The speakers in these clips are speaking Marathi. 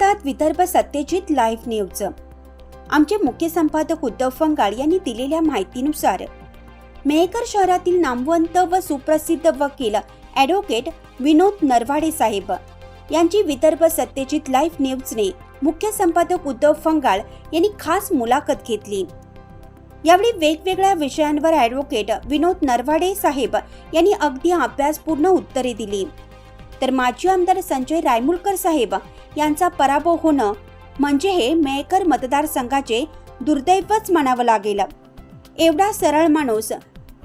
पाहतात विदर्भ सत्यजित लाईव्ह न्यूज आमचे मुख्य संपादक उद्धव फंगाळ यांनी दिलेल्या माहितीनुसार मेहकर शहरातील नामवंत व सुप्रसिद्ध वकील ॲडव्होकेट विनोद नरवाडे साहेब यांची विदर्भ सत्यजित लाईव्ह न्यूजने मुख्य संपादक उद्धव फंगाळ यांनी खास मुलाखत घेतली. यावेळी वेगवेगळ्या विषयांवर ॲडव्होकेट विनोद नरवाडे साहेब यांनी अगदी अभ्यासपूर्ण उत्तरे दिली. तर माजी आमदार संजय रायमुलकर साहेब यांचा पराभव होणं म्हणजे हे मेहकर मतदारसंघाचे दुर्दैवच म्हणावं लागेल. एवढा सरळ माणूस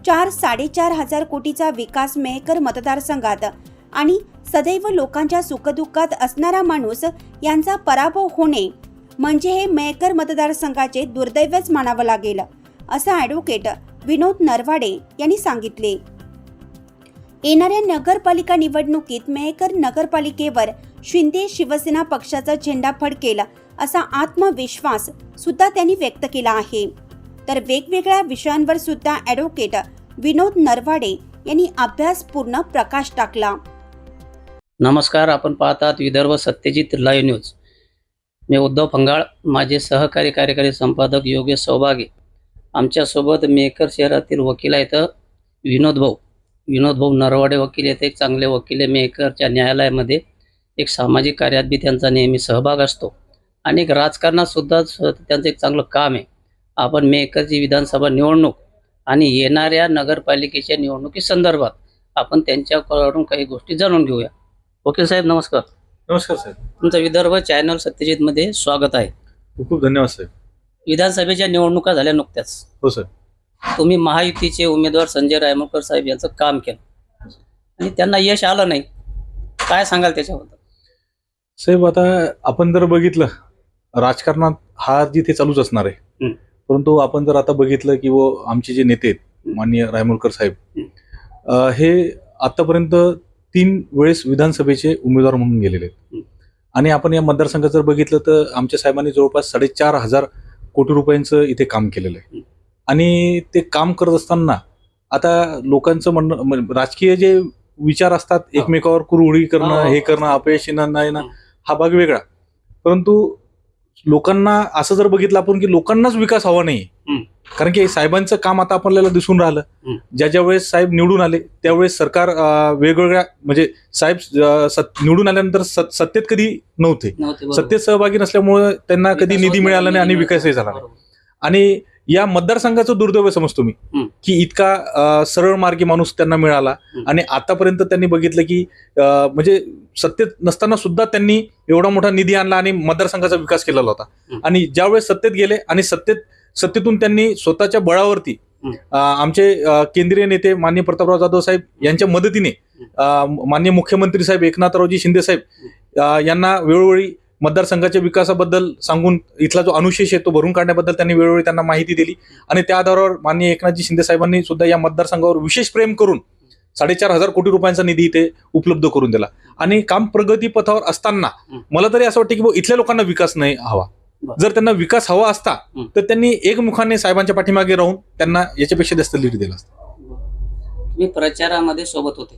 चार साडेचार हजार कोटीचा विकास मेहकर मतदारसंघात आणि सदैव लोकांच्या सुखदुःखात असणारा माणूस यांचा पराभव होणे म्हणजे हे मेहकर मतदारसंघाचे दुर्दैवच मानावं लागेल असं ॲडव्होकेट विनोद नरवाडे यांनी सांगितले. येणाऱ्या नगरपालिका निवडणुकीत मेहकर नगरपालिकेवर शिंदे शिवसेना पक्षाचा झेंडा फडकेल असा आत्मविश्वास सुद्धा त्यांनी व्यक्त केला आहे. तर वेगवेगळ्या विषयांवर सुद्धा ॲडव्होकेट विनोद नरवाडे यांनी अभ्यासपूर्ण प्रकाश टाकला. नमस्कार आपण पाहतात विदर्भ सत्यजित लाईव्ह न्यूज. मी उद्धव फंगाळ माझे सहकारी कार्यकारी संपादक योगेश सौभागे. आमच्यासोबत मेकर शहरातील वकील आहेत विनोद भाऊ. विनोद भाऊ नरवाडे वकील आहेत एक चांगले वकील आहे मेकरच्या न्यायालयामध्ये. एक सामाजिक कार्यात बी त्यांचा नेहमी सहभाग असतो. आणि एक राजकारणात सुद्धा स- त्यांचं एक चांगलं काम आहे. आपण मेकरची विधानसभा निवडणूक आणि येणाऱ्या नगरपालिकेच्या निवडणुकी संदर्भात आपण त्यांच्याकडून काही गोष्टी जाणून घेऊया. वकील साहेब नमस्कार. नमस्कार साहेब. तुमचं विदर्भ चॅनल सत्यजितमध्ये स्वागत आहे. खूप खूप धन्यवाद साहेब. विधानसभेच्या निवडणुका झाल्या नुकत्याच. हो सर तुम्ही महायुतीचे उमेदवार संजय रायमुलकर साहेब यांचं काम केलं आणि त्यांना यश आलं नाही काय सांगाल त्याच्याबद्दल साहेब आता आपण जर बघितलं राजकारणात हा जिथे चालूच असणार आहे. परंतु आपण जर आता बघितलं की वो आमचे जे नेते आहेत माननीय रायमुलकर साहेब हं. आतापर्यंत तीन वेळेस विधानसभेचे उमेदवार म्हणून गेलेले आहेत. आणि आपण या मतदारसंघात जर बघितलं तर आमच्या साहेबांनी जवळपास साडेचार हजार कोटी रुपयांचं इथे काम केलेलं आहे. आणि ते काम करत असताना आता लोकांचं म्हणणं म्हण- राजकीय जे विचार असतात. एकमेकावर कुरघोडी करणं हो. करणं अपयश येणं नाही येणं हं. भाग वेगळा परंतु लोकांना असं जर बघितलं आपण की लोकांनाच विकास हवा नाही. कारण की साहेबांचं काम आता आपल्याला दिसून राहिलं. ज्या ज्या वेळेस साहेब निवडून आले त्यावेळेस सरकार वेगवेगळ्या म्हणजे साहेब निवडून आल्यानंतर सत- सत्तेत कधी नव्हते. सत्तेत सहभागी नसल्यामुळे त्यांना कधी निधी मिळाला नाही आणि विकासही. झाला नाही. आणि या मतदारसंघाचं दुर्दैव समजतो मी. की इतका सरळ मार्गी माणूस त्यांना मिळाला. आणि आतापर्यंत त्यांनी बघितलं की म्हणजे सत्तेत नसताना सुद्धा त्यांनी एवढा मोठा निधी आणला आणि मतदारसंघाचा विकास केलेला होता. आणि ज्यावेळेस सत्तेत गेले आणि सत्तेत सत्तेतून त्यांनी स्वतःच्या बळावरती आमचे केंद्रीय नेते माननीय प्रतापराव जाधव साहेब यांच्या मदतीने अं, माननीय मुख्यमंत्री साहेब एकनाथरावजी शिंदे साहेब यांना वेळोवेळी मतदारसंघाच्या विकासाबद्दल सांगून इथला जो अनुशेष आहे तो भरून काढण्याबद्दल त्यांनी वेळोवेळी त्यांना माहिती दिली. आणि त्या आधारावर माननीय एकनाथजी शिंदे साहेबांनी सुद्धा या मतदारसंघावर विशेष प्रेम करून साडेचार हजार कोटी रुपयांचा निधी इथे उपलब्ध करून दिला. आणि काम प्रगती पथावर असताना. मला तरी असं वाटतं की इथल्या लोकांना विकास नाही हवा. जर त्यांना विकास हवा असता. तर त्यांनी एकमुखाने साहेबांच्या पाठीमागे राहून त्यांना याच्यापेक्षा जास्त लीड दिला असता. तुम्ही प्रचारामध्ये सोबत होते.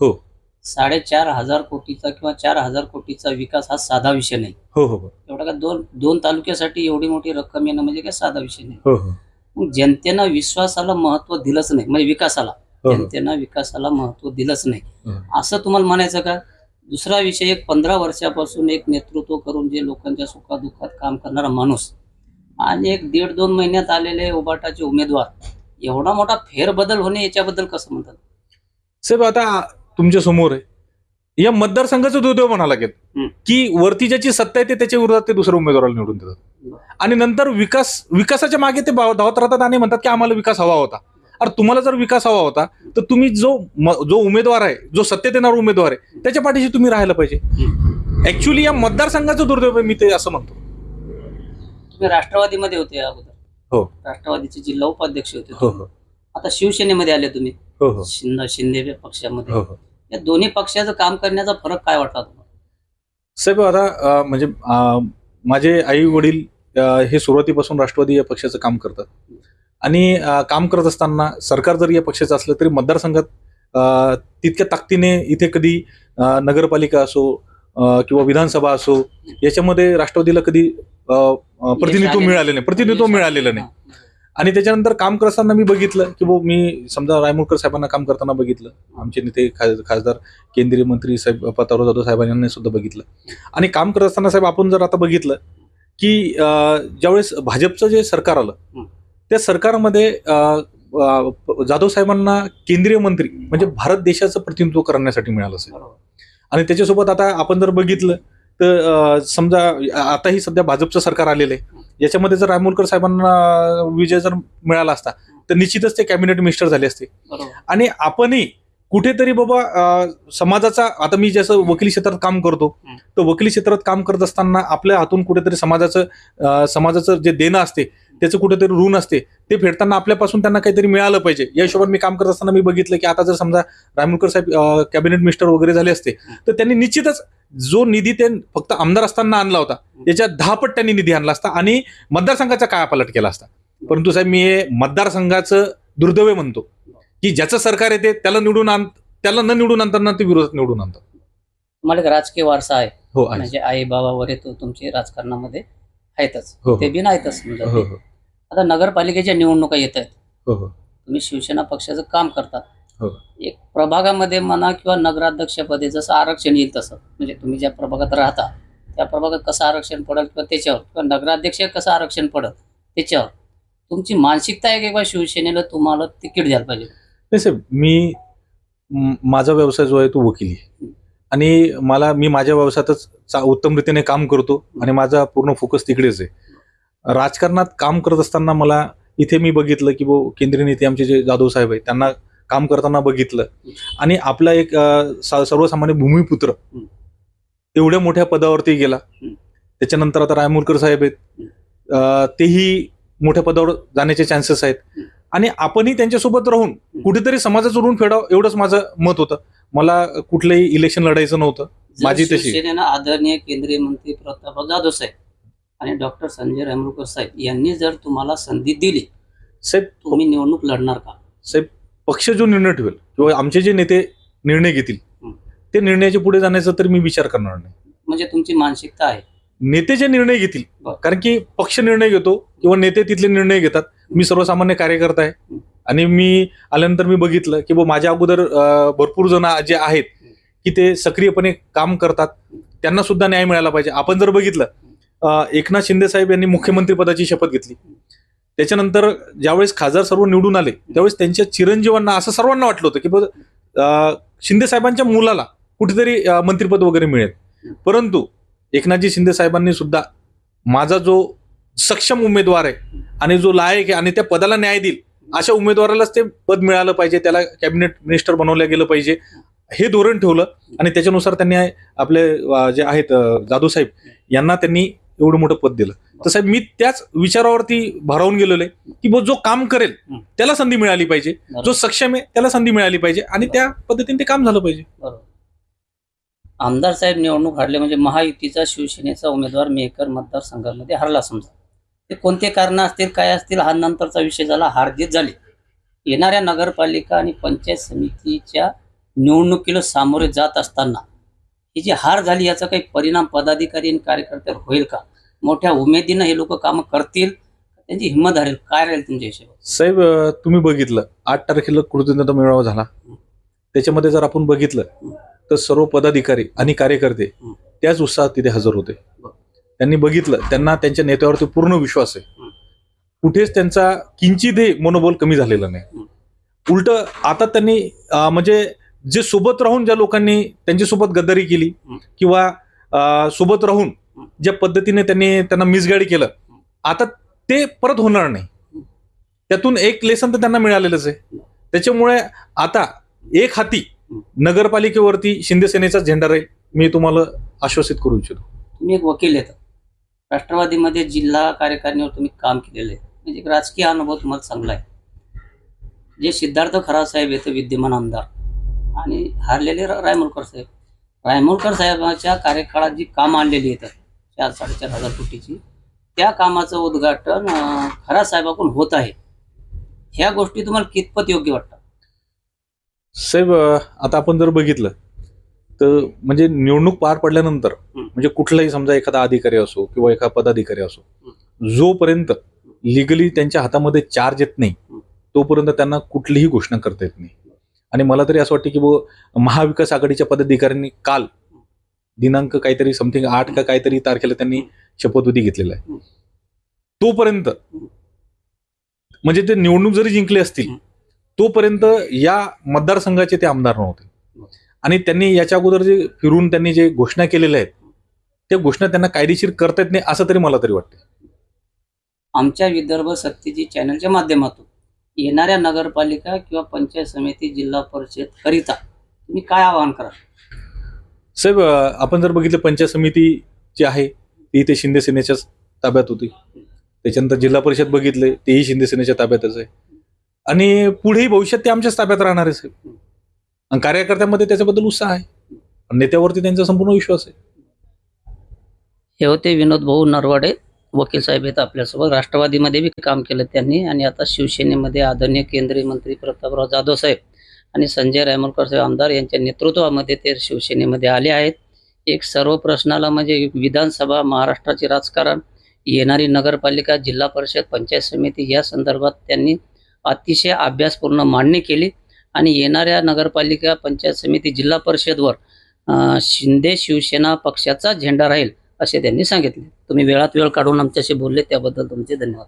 हो. साडेचार हजार कोटीचा किंवा चार हजार कोटीचा विकास हा साधा विषय नाही. हो हो हो. एवढा का दोन दोन तालुक्यासाठी एवढी मोठी रक्कम येणं म्हणजे काय साधा विषय नाही. हो हो. मग जनतेनं विश्वासाला महत्त्व दिलंच नाही म्हणजे विकासाला. हो, हो. जनतेनं विकासाला महत्त्व दिलंच नाही. हो. असं तुम्हाला म्हणायचं का? दुसरा विषय एक पंधरा वर्षापासून एक नेतृत्व करून जे लोकांच्या सुखादुःखात काम करणारा माणूस आणि एक दीड दोन महिन्यात आलेले उबाटाचे उमेदवार एवढा मोठा फेरबदल होणे याच्याबद्दल कसं म्हणतात? साहेब आता तुमच्यासमोर आहे. या मतदारसंघाचं दुर्दैव म्हणायला लागेल. हं. की वरती ज्याची सत्ता आहे ते त्याच्या विरोधात ते दुसऱ्या उमेदवाराला निवडून देतात. आणि नंतर विकास विकासाच्या मागे ते धावत राहतात आणि म्हणतात की आम्हाला विकास हवा होता. अरे तुम्हाला जर विकास हवा होता तर तुम्ही जो जो उमेदवार आहे जो सत्तेत येणारा उमेदवार आहे त्याच्या पाठीशी तुम्ही राहायला पाहिजे. ऍक्च्युली या मतदारसंघाचं दुर्दैव आहे मी ते असं म्हणतो. तुम्ही राष्ट्रवादीमध्ये होते अगोदर. हो. राष्ट्रवादीचे जिल्हा उपाध्यक्ष होते हो तुम्ही. आता शिवसेनेमध्ये आले तुम्ही. हो हो. शिंदे शिंदे पक्षामध्ये. हो हो. या दोन्ही पक्षाचं काम करण्याचा फरक काय वाटला तुम्हाला? साहेब आता अं, म्हणजे अं, माझे आई वडील हे सुरुवातीपासून राष्ट्रवादी या पक्षाचं काम करतात. आणि अं, काम करत असताना सरकार जरी या पक्षाचं असलं तरी मतदारसंघात अं, तितक्या ताकदीने इथे कधी अं, नगरपालिका असो अ, किंवा विधानसभा असो याच्यामध्ये राष्ट्रवादीला कधी अ, अ, प्रतिनिधित्व मिळालेलं नाही. प्रतिनिधित्व मिळालेलं नाही. आणि त्याच्यानंतर काम करत असताना मी बघितलं की भाऊ मी समजा रायमुळकर साहेबांना काम करताना बघितलं आमचे नेते खासदार केंद्रीय मंत्री साहेब पतारो जाधव साहेबांनी सुद्धा बघितलं आणि काम करत असताना साहेब आपण जर आता बघितलं की ज्यावेळेस भाजपचं जे सरकार आलं. त्या सरकारमध्ये जाधव साहेबांना केंद्रीय मंत्री म्हणजे भारत देशाचं प्रतिनिधित्व करण्यासाठी मिळालं असेल. आणि त्याच्यासोबत आता आपण जर बघितलं तर समजा आताही सध्या भाजपचं सरकार आलेलं आहे याच्यामध्ये जर रायमुलकर साहेबांना विजय जर मिळाला असता तर निश्चितच ते कॅबिनेट मिनिस्टर झाले असते. आणि आपणही कुठेतरी बाबा समाजाचा आता मी जसं वकिली क्षेत्रात काम करतो. तर वकिली क्षेत्रात काम करत असताना आपल्या हातून कुठेतरी समाजाचं समाजाचं जे देणं असते त्याचं कुठेतरी ऋण असते ते फेडताना आपल्यापासून त्यांना काहीतरी मिळालं पाहिजे. या हिशोबाने मी काम करत असताना मी बघितलं की आता जर समजा रायमुलकर साहेब कॅबिनेट मिनिस्टर वगैरे झाले असते तर त्यांनी निश्चितच जो निधी ते फक्त आमदार असताना आणला होता याच्या दहा पट त्यांनी निधी आणला असता आणि मतदारसंघाचा कायापालट केला असता परंतु साहेब मी हे मतदारसंघाचं दुर्दैव म्हणतो की ज्याचं सरकार येते त्याला निवडून आण त्याला न निवडून आणताना ते विरोधात निवडून आणतात तुम्हाला एक राजकीय वारसा आहे हो आहे. म्हणजे आई बाबा वगैरे तो तुमचे राजकारणामध्ये आहेतच हो, हो. ते बी नाहीतच समजा हो. हो आता नगरपालिकेच्या निवडणुका येत आहेत हो हो तुम्ही शिवसेना पक्षाचं काम करता हो. एक प्रभागामध्ये म्हणा किंवा नगराध्यक्षपदी जसं आरक्षण येईल तसं. म्हणजे तुम्ही ज्या प्रभागात राहता त्या प्रभागात कसं आरक्षण पडेल किंवा त्याच्यावर किंवा नगराध्यक्ष कसं आरक्षण पडेल त्याच्यावर. तुमची मानसिकता आहे की किंवा शिवसेनेला तुम्हाला तिकीट द्यायला पाहिजे. नाही साहेब मी माझा व्यवसाय जो आहे तो वकिली. आणि मला मी माझ्या व्यवसायातच चा- उत्तम रीतीने काम करतो आणि माझा पूर्ण फोकस तिकडेच आहे. राजकारणात काम करत असताना मला इथे मी बघितलं की केंद्रीय नेते आमचे जे जाधव साहेब आहेत त्यांना काम करताना बघितलं. आणि आपला एक सर्वसामान्य भूमिपुत्र. एवढ्या मोठ्या पदावरती गेला. त्याच्यानंतर आता रायमुलकर साहेब आहेत. तेही मोठ्या पदावर जाण्याचे चान्सेस आहेत. आणि आपणही त्यांच्यासोबत राहून कुठेतरी समाजाचं ऋण फेडावं एवढंच माझं मत होतं. मला कुठलंही इलेक्शन लढायचं नव्हतं. माझी तशी. आदरणीय केंद्रीय मंत्री प्रतापराव जाधव साहेब आणि डॉक्टर संजय रामरुकर साहेब यांनी जर तुम्हाला संधी दिली साहेब तुम्ही निवडणूक लढणार का? साहेब पक्ष जो निर्णय ठेवेल किंवा आमचे जे नेते निर्णय घेतील. ते निर्णयाच्या पुढे जाण्याचा तर मी विचार करणार नाही. म्हणजे तुमची मानसिकता आहे. नेते जे निर्णय घेतील. कारण की पक्ष निर्णय घेतो किंवा नेते तिथले निर्णय घेतात. मी सर्वसामान्य कार्यकर्ता आहे. आणि मी आल्यानंतर मी बघितलं की माझ्या अगोदर भरपूर जण जे आहेत की ते सक्रियपणे काम करतात. त्यांना सुद्धा न्याय मिळाला पाहिजे. आपण जर बघितलं एकनाथ शिंदे साहेब यांनी मुख्यमंत्री पदाची शपथ घेतली. त्याच्यानंतर ज्यावेळेस खासदार सर्व निवडून आले त्यावेळेस त्यांच्या चिरंजीवांना असं सर्वांना वाटलं होतं की बघ शिंदे साहेबांच्या मुलाला कुठेतरी मंत्रिपद वगैरे मिळेल. परंतु एकनाथजी शिंदे साहेबांनी सुद्धा माझा जो सक्षम उमेदवार आहे आणि जो लायक आहे आणि त्या पदाला न्याय देईल अशा उमेदवारालाच ते पद मिळालं पाहिजे त्याला कॅबिनेट मिनिस्टर बनवलं गेलं पाहिजे हे धोरण ठेवलं. आणि त्याच्यानुसार त्यांनी आपले जे आहेत अं, जाधव साहेब यांना त्यांनी एवढं मोठं पद दिलं. तर साहेब मी त्याच विचारावरती भारावून गेलेलो आहे की जो काम करेल. त्याला संधी मिळाली पाहिजे. जो सक्षम आहे त्याला संधी मिळाली पाहिजे आणि त्या पद्धतीने ते काम झालं पाहिजे. आमदार साहेब निवडणूक हरले म्हणजे महायुतीचा शिवसेनेचा उमेदवार मेकर मतदारसंघामध्ये हरला समजा. ते कोणते कारण असतील काय असतील हा नंतरचा विषय झाला हारजीत झाली. येणाऱ्या नगरपालिका आणि पंचायत समितीच्या निवडणुकीला सामोरे जात असताना ही जी हार झाली याचा काही परिणाम पदाधिकारी आणि कार्यकर्त्यावर होईल का? मोठ्या उमेदीनं हे लोक कामं करतील? त्यांची हिंमत हरेल काय राहील तुमच्या हिशोबात साहेब तुम्ही बघितलं आठ तारखेला कृतज्ञता मेळावा झाला. त्याच्यामध्ये जर आपण बघितलं तर सर्व पदाधिकारी आणि कार्यकर्ते. त्याच उत्साहात तिथे हजर होते. त्यांनी बघितलं त्यांना त्यांच्या नेत्यावरती पूर्ण विश्वास आहे. कुठेच त्यांचा किंचितही मनोबल कमी झालेलं नाही. उलट आता त्यांनी म्हणजे जे सोबत राहून ज्या लोकांनी त्यांच्यासोबत गद्दारी केली. किंवा सोबत राहून. ज्या पद्धतीने त्यांनी त्यांना मिसगाडी केलं आता ते परत होणार नाही. त्यातून एक लेसन तर त्यांना मिळालेलंच आहे. त्याच्यामुळे आता एक हाती नगरपालिकेवरती शिंदे सेनेचा झेंडा राहील मी तुम्हाला आश्वासित करू इच्छितो. तुम्ही एक वकील आहेत. राष्ट्रवादीमध्ये जिल्हा कार्यकारिणीवर तुम्ही काम केलेलं आहे. म्हणजे राजकीय अनुभव तुम्हाला चांगला आहे. जे सिद्धार्थ खराब साहेब येतं विद्यमान आमदार आणि हारलेले रायमुलकर साहेब. रायमुलकर साहेबांच्या कार्यकाळात जी कामं आणलेली आहेत चार साडेचार हजार कोटीची त्या कामाचं उद्घाटन खरा साहेबाकडून होत आहे. ह्या गोष्टी तुम्हाला कितपत योग्य वाटतात? साहेब आता आपण जर बघितलं तर म्हणजे निवडणूक पार पडल्यानंतर. म्हणजे कुठलाही समजा एखादा अधिकारी असो किंवा एखादा पदाधिकारी असो जोपर्यंत लिगली त्यांच्या हातामध्ये चार्ज येत नाही. तोपर्यंत त्यांना कुठलीही घोषणा करता येत नाही. आणि मला तरी असं वाटतं की बुवा महाविकास आघाडीच्या पदाधिकाऱ्यांनी काल दिनांक काहीतरी समथिंग आठ का काहीतरी तारखेला त्यांनी शपथविधी घेतलेला आहे. तोपर्यंत म्हणजे ते निवडणूक जरी जिंकले असतील तोपर्यंत या मतदारसंघाचे ते आमदार नव्हते. आणि त्यांनी याच्या अगोदर जे फिरून त्यांनी जे घोषणा केलेल्या आहेत त्या घोषणा त्यांना कायदेशीर करता येत नाही असं तरी मला तरी वाटतं आमच्या विदर्भ सत्यजी चॅनलच्या माध्यमातून येणाऱ्या नगरपालिका किंवा पंचायत समिती जिल्हा परिषद करिता तुम्ही काय आवाहन करा साहेब आपण जर बघितलं पंचायत समिती जी आहे ती इथे शिंदे सेनेच्याच ताब्यात होती. त्याच्यानंतर जिल्हा परिषद बघितले तेही शिंदे सेनेच्या ताब्यातच आहे. आणि पुढेही भविष्यात ते आमच्याच ताब्यात राहणार आहे साहेब. आणि कार्यकर्त्यांमध्ये त्याच्याबद्दल उत्साह आहे. नेत्यावरती त्यांचा संपूर्ण विश्वास आहे. हे होते विनोद भाऊ नरवाडे. वकील साहेब आहेत आपल्यासोबत. राष्ट्रवादीमध्ये बी काम केलं त्यांनी आणि आता शिवसेनेमध्ये आदरणीय केंद्रीय मंत्री प्रतापराव जाधव साहेब आणि संजय रायमोलकर साहेब आमदार यांच्या नेतृत्वामध्ये ते शिवसेनेमध्ये आले आहेत. एक सर्व प्रश्नाला म्हणजे विधानसभा महाराष्ट्राचे राजकारण येणारी नगरपालिका जिल्हा परिषद पंचायत समिती या संदर्भात त्यांनी अतिशय अभ्यासपूर्ण मांडणी केली आणि येणाऱ्या नगरपालिका पंचायत समिती जिल्हा परिषदवर शिंदे शिवसेना पक्षाचा झेंडा राहील असे त्यांनी सांगितले. तुम्ही वेळात वेळ काढून आमच्याशी बोलले त्याबद्दल तुमचे धन्यवाद.